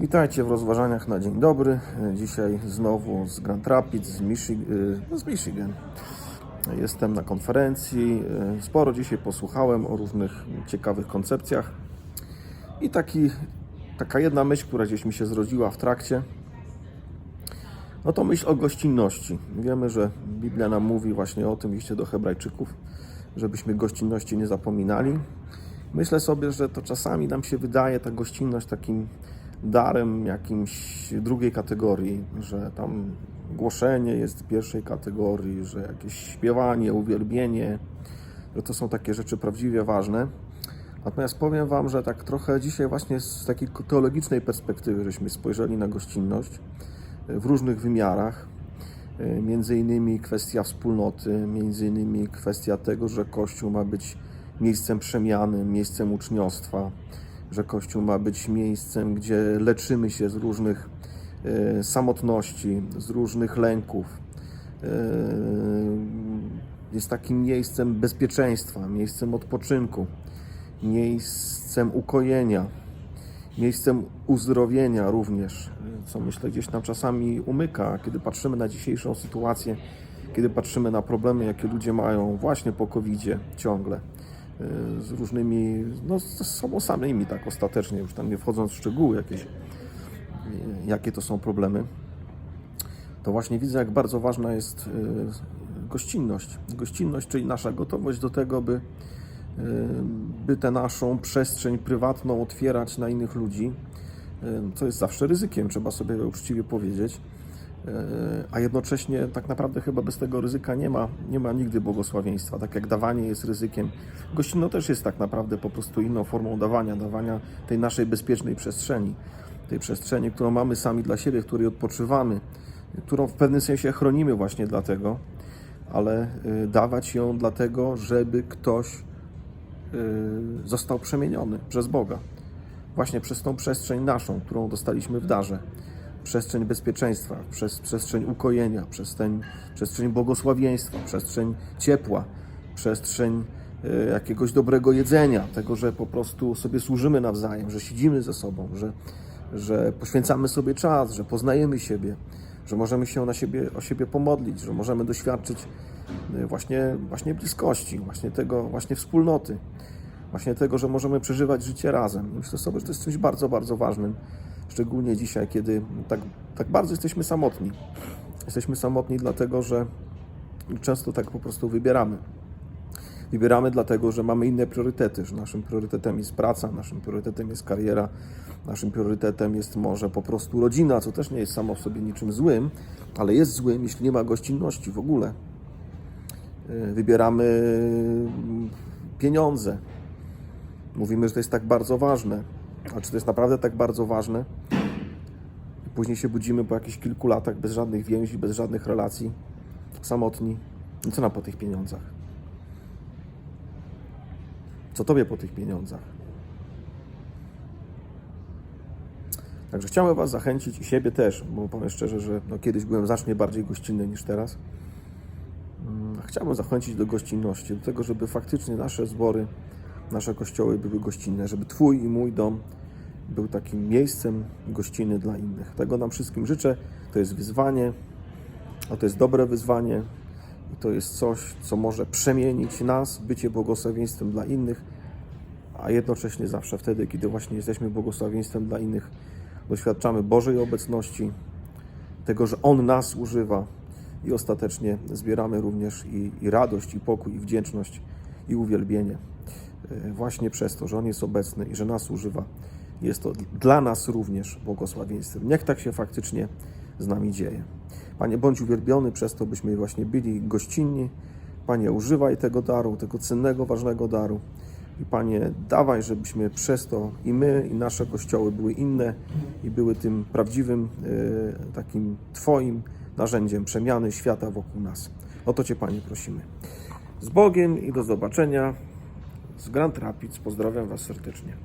Witajcie w rozważaniach na dzień dobry. Dzisiaj znowu z Grand Rapids, z, Michi- no z Michigan. Jestem na konferencji. Sporo dzisiaj posłuchałem o różnych ciekawych koncepcjach. I taki, taka jedna myśl, która gdzieś mi się zrodziła w trakcie, no to myśl o gościnności. Wiemy, że Biblia nam mówi właśnie o tym, liście do Hebrajczyków, żebyśmy gościnności nie zapominali. Myślę sobie, że to czasami nam się wydaje ta gościnność takim darem jakimś drugiej kategorii, że tam głoszenie jest pierwszej kategorii, że jakieś śpiewanie, uwielbienie, że to są takie rzeczy prawdziwie ważne. Natomiast powiem Wam, że tak trochę dzisiaj właśnie z takiej teologicznej perspektywy, żeśmy spojrzeli na gościnność w różnych wymiarach. Między innymi kwestia wspólnoty, między innymi kwestia tego, że Kościół ma być miejscem przemiany, miejscem uczniostwa, że Kościół ma być miejscem, gdzie leczymy się z różnych e, samotności, z różnych lęków. E, jest takim miejscem bezpieczeństwa, miejscem odpoczynku, miejscem ukojenia, miejscem uzdrowienia również, co myślę gdzieś nam czasami umyka, kiedy patrzymy na dzisiejszą sytuację, kiedy patrzymy na problemy, jakie ludzie mają właśnie po covid ciągle z różnymi, no z sobą samymi tak ostatecznie, już tam nie wchodząc w szczegóły jakieś, jakie to są problemy, to właśnie widzę, jak bardzo ważna jest e, gościnność. Gościnność, czyli nasza gotowość do tego, by, e, by tę naszą przestrzeń prywatną otwierać na innych ludzi, e, co jest zawsze ryzykiem, trzeba sobie uczciwie powiedzieć a jednocześnie tak naprawdę chyba bez tego ryzyka nie ma, nie ma nigdy błogosławieństwa. Tak jak dawanie jest ryzykiem, gościnno też jest tak naprawdę po prostu inną formą dawania, dawania tej naszej bezpiecznej przestrzeni, tej przestrzeni, którą mamy sami dla siebie, w której odpoczywamy, którą w pewnym sensie chronimy właśnie dlatego, ale y, dawać ją dlatego, żeby ktoś y, został przemieniony przez Boga. Właśnie przez tą przestrzeń naszą, którą dostaliśmy w darze przestrzeń bezpieczeństwa, przez przestrzeń ukojenia, przestrzeń, przestrzeń błogosławieństwa, przestrzeń ciepła, przestrzeń e, jakiegoś dobrego jedzenia, tego, że po prostu sobie służymy nawzajem, że siedzimy ze sobą, że, że poświęcamy sobie czas, że poznajemy siebie, że możemy się na siebie, o siebie pomodlić, że możemy doświadczyć e, właśnie, właśnie bliskości, właśnie tego, właśnie wspólnoty, właśnie tego, że możemy przeżywać życie razem. Myślę sobie, że to jest czymś bardzo, bardzo ważnym Szczególnie dzisiaj, kiedy tak, tak bardzo jesteśmy samotni. Jesteśmy samotni dlatego, że często tak po prostu wybieramy. Wybieramy dlatego, że mamy inne priorytety, że naszym priorytetem jest praca, naszym priorytetem jest kariera, naszym priorytetem jest może po prostu rodzina, co też nie jest samo w sobie niczym złym, ale jest złym, jeśli nie ma gościnności w ogóle. Wybieramy pieniądze. Mówimy, że to jest tak bardzo ważne a czy to jest naprawdę tak bardzo ważne? I później się budzimy po jakichś kilku latach bez żadnych więzi, bez żadnych relacji, samotni. I co nam po tych pieniądzach? Co tobie po tych pieniądzach? Także chciałem Was zachęcić i siebie też, bo powiem szczerze, że no kiedyś byłem znacznie bardziej gościnny niż teraz. Mm, Chciałbym zachęcić do gościnności, do tego, żeby faktycznie nasze zbory nasze kościoły były gościnne, żeby Twój i mój dom był takim miejscem gościny dla innych. Tego nam wszystkim życzę. To jest wyzwanie, a to jest dobre wyzwanie i to jest coś, co może przemienić nas, bycie błogosławieństwem dla innych, a jednocześnie zawsze wtedy, kiedy właśnie jesteśmy błogosławieństwem dla innych, doświadczamy Bożej obecności, tego, że On nas używa i ostatecznie zbieramy również i, i radość, i pokój, i wdzięczność, i uwielbienie. E, właśnie przez to, że On jest obecny i że nas używa, jest to dla nas również błogosławieństwem. Niech tak się faktycznie z nami dzieje. Panie, bądź uwielbiony przez to, byśmy właśnie byli gościnni. Panie, używaj tego daru, tego cennego, ważnego daru. I Panie, dawaj, żebyśmy przez to i my, i nasze kościoły były inne i były tym prawdziwym, e, takim Twoim narzędziem przemiany świata wokół nas. O to Cię, Panie, prosimy. Z Bogiem i do zobaczenia z Grand Rapids. Pozdrawiam Was serdecznie.